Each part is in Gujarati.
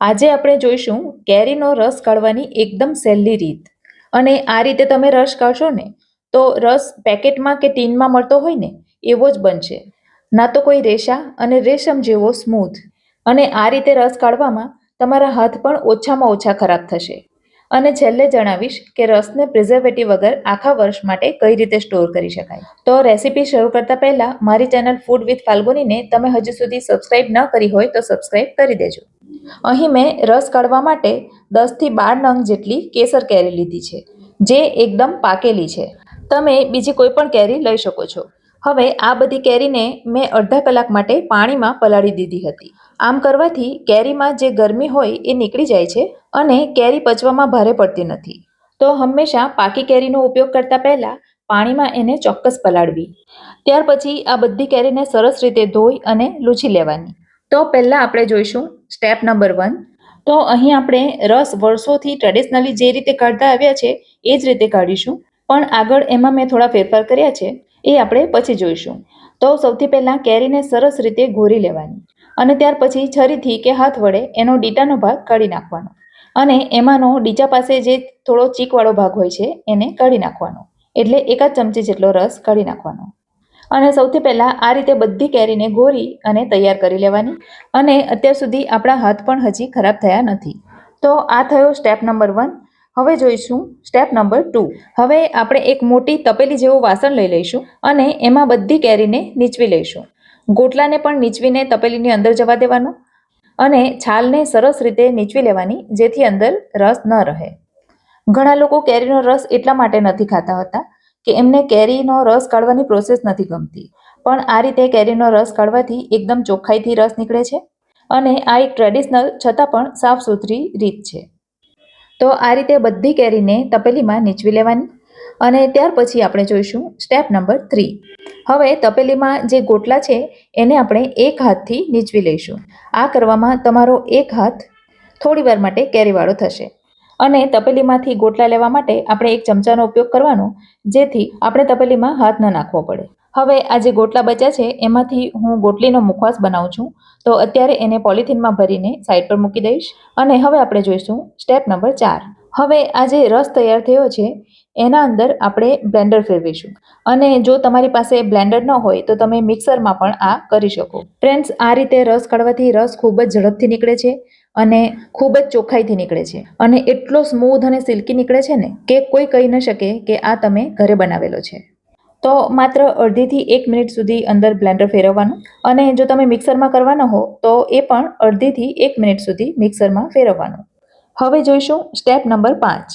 આજે આપણે જોઈશું કેરીનો રસ કાઢવાની એકદમ સહેલી રીત. અને આ રીતે તમે રસ કાઢશો ને, તો રસ પેકેટમાં કે ટીનમાં મળતો હોય ને, એવો જ બનશે. ના તો કોઈ રેશા અને રેશમ જેવો સ્મૂથ. અને આ રીતે રસ કાઢવામાં તમારા હાથ પણ ઓછામાં ઓછા ખરાબ થશે. અને છેલ્લે જણાવીશ કે રસને પ્રિઝર્વેટિવ વગર આખા વર્ષ માટે કઈ રીતે સ્ટોર કરી શકાય. તો રેસીપી શરૂ કરતા પહેલા મારી ચેનલ ફૂડ વિથ ફાલ્ગુનીને તમે હજુ સુધી સબસ્ક્રાઇબ ન કરી હોય તો સબસ્ક્રાઇબ કરી દેજો. અહીં મેં રસ કાઢવા માટે દસથી બાર નંગ જેટલી કેસર કેરી લીધી છે, જે એકદમ પાકેલી છે. તમે બીજી કોઈ પણ કેરી લઈ શકો છો. હવે આ બધી કેરીને મેં અડધા કલાક માટે પાણીમાં પલાળી દીધી હતી. આમ કરવાથી કેરીમાં જે ગરમી હોય એ નીકળી જાય છે અને કેરી પચવામાં ભારે પડતી નથી. તો હંમેશા પાકી કેરીનો ઉપયોગ કરતાં પહેલાં પાણીમાં એને ચોક્કસ પલાળવી. ત્યાર પછી આ બધી કેરીને સરસ રીતે ધોઈ અને લૂછી લેવાની. તો પહેલાં આપણે જોઈશું સ્ટેપ નંબર વન તો અહીં આપણે રસ વર્ષોથી ટ્રેડિશનલી જે રીતે કાઢતા આવ્યા છે, એ જ રીતે કાઢીશું. પણ આગળ એમાં મેં થોડા ફેરફાર કર્યા છે, એ આપણે પછી જોઈશું. તો સૌથી પહેલાં કેરીને સરસ રીતે ઘોરી લેવાની અને ત્યાર પછી છરીથી કે હાથ વડે એનો ડીટાનો ભાગ કાઢી નાખવાનો અને એમાંનો ડીચા પાસે જે થોડો ચીકવાળો ભાગ હોય છે, એને કાઢી નાખવાનો. એટલે એકાદ ચમચી જેટલો રસ કાઢી નાખવાનો. અને સૌથી પહેલાં આ રીતે બધી કેરીને ગોરી અને તૈયાર કરી લેવાની. અને અત્યાર સુધી આપણા હાથ પણ હજી ખરાબ થયા નથી. તો આ થયો સ્ટેપ નંબર વન. હવે જોઈશું સ્ટેપ નંબર ટુ. હવે આપણે એક મોટી તપેલી જેવું વાસણ લઈ લઈશું અને એમાં બધી કેરીને નીચવી લઈશું. ગોટલાને પણ નીચવીને તપેલીની અંદર જવા દેવાનો અને છાલને સરસ રીતે નીચવી લેવાની, જેથી અંદર રસ ન રહે. ઘણા લોકો કેરીનો રસ એટલા માટે નથી ખાતા હોતા. કે એમને કેરીનો રસ કાઢવાની પ્રોસેસ નથી ગમતી. પણ આ રીતે કેરીનો રસ કાઢવાથી એકદમ ચોખ્ખાઈથી રસ નીકળે છે અને આ એક ટ્રેડિશનલ છતાં પણ સાફ સુથરી રીત છે. તો આ રીતે બધી કેરીને તપેલીમાં નીચવી લેવાની અને ત્યાર પછી આપણે જોઈશું સ્ટેપ નંબર થ્રી હવે તપેલીમાં જે ગોટલા છે એને આપણે એક હાથથી નીચવી લઈશું. આ કરવામાં તમારો એક હાથ થોડી વાર માટે કેરીવાળો થશે. અને તપેલીમાંથી ગોટલા લેવા માટે આપણે એક ચમચાનો ઉપયોગ કરવાનો, જેથી આપણે તપેલીમાં હાથ ન નાખવો પડે. હવે આ જે ગોટલા બચ્યા છે, એમાંથી હું ગોટલીનો મુખવાસ બનાવું છું. તો અત્યારે એને પોલિથીનમાં ભરીને સાઈડ પર મૂકી દઈશ અને હવે આપણે જોઈશું સ્ટેપ નંબર ચાર. હવે આ જે રસ તૈયાર થયો છે, એના અંદર આપણે બ્લેન્ડર ફેરવીશું. અને જો તમારી પાસે બ્લેન્ડર ન હોય, તો તમે મિક્સરમાં પણ આ કરી શકો. ફ્રેન્ડ્સ, આ રીતે રસ કાઢવાથી રસ ખૂબ જ ઝડપથી નીકળે છે. અને ખૂબ જ ચોખ્ખાઈથી નીકળે છે. અને એટલો સ્મૂધ અને સિલ્કી નીકળે છે ને કે કોઈ કહી ન શકે કે આ તમે ઘરે બનાવેલો છે. તો માત્ર અડધીથી એક મિનિટ સુધી અંદર બ્લેન્ડર ફેરવવાનું અને જો તમે મિક્સરમાં કરવાના હો, તો એ પણ અડધીથી એક મિનિટ સુધી મિક્સરમાં ફેરવવાનું. હવે જોઈશું સ્ટેપ નંબર પાંચ.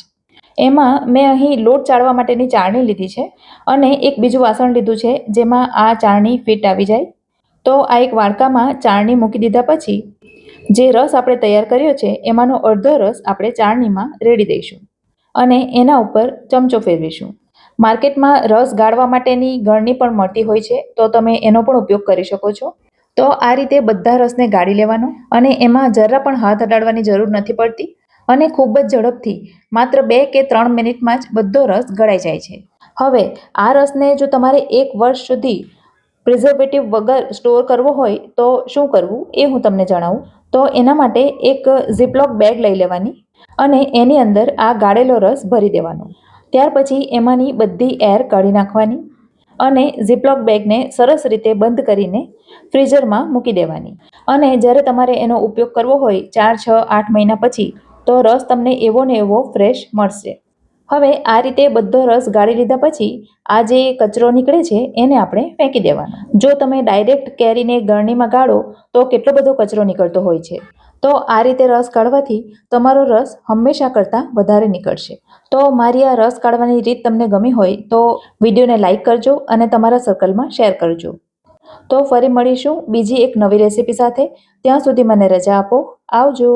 એમાં મેં અહીં લોટ ચાળવા માટેની ચાળણી લીધી છે અને એક બીજું વાસણ લીધું છે, જેમાં આ ચાળણી ફિટ આવી જાય. તો આ એક વાડકામાં ચાળણી મૂકી દીધા પછી જે રસ આપણે તૈયાર કર્યો છે, એમાંનો અડધો રસ આપણે ચાળણીમાં રેડી દઈશું અને એના ઉપર ચમચો ફેરવીશું. માર્કેટમાં રસ ગાળવા માટેની ગળણી પણ મળતી હોય છે, તો તમે એનો પણ ઉપયોગ કરી શકો છો. તો આ રીતે બધા રસને ગાળી લેવાનો અને એમાં જરા પણ હાથ અડાડવાની જરૂર નથી પડતી અને ખૂબ જ ઝડપથી, માત્ર બે કે ત્રણ મિનિટમાં જ બધો રસ ગળાઈ જાય છે. હવે, આ રસને જો તમારે એક વર્ષ સુધી પ્રિઝર્વેટિવ વગર સ્ટોર કરવો હોય, તો શું કરવું એ હું તમને જણાવું. તો એના માટે એક ઝીપલોક બેગ લઈ લેવાની અને એની અંદર આ ગાળેલો રસ ભરી દેવાનો. ત્યાર પછી એમાંની બધી એર કાઢી નાખવાની અને ઝીપલોક બેગને સરસ રીતે બંધ કરીને ફ્રીઝરમાં મૂકી દેવાની. અને જ્યારે તમારે એનો ઉપયોગ કરવો હોય ચાર, છ, આઠ મહિના પછી તો રસ તમને એવો ને એવો ફ્રેશ મળશે. હવે આ રીતે બધો રસ ગાળી લીધા પછી આ જે કચરો નીકળે છે, એને આપણે ફેંકી દેવાનો. જો તમે ડાયરેક્ટ કેરીને ગળણીમાં ગાળો, તો કેટલો બધો કચરો નીકળતો હોય છે. તો આ રીતે રસ કાઢવાથી તમારો રસ હંમેશા કરતાં વધારે નીકળશે. તો મારી આ રસ કાઢવાની રીત તમને ગમી હોય, તો વિડીયોને લાઇક કરજો અને તમારા સર્કલમાં શેર કરજો. તો ફરી મળીશું બીજી એક નવી રેસીપી સાથે. ત્યાં સુધી મને રજા આપો. આવજો.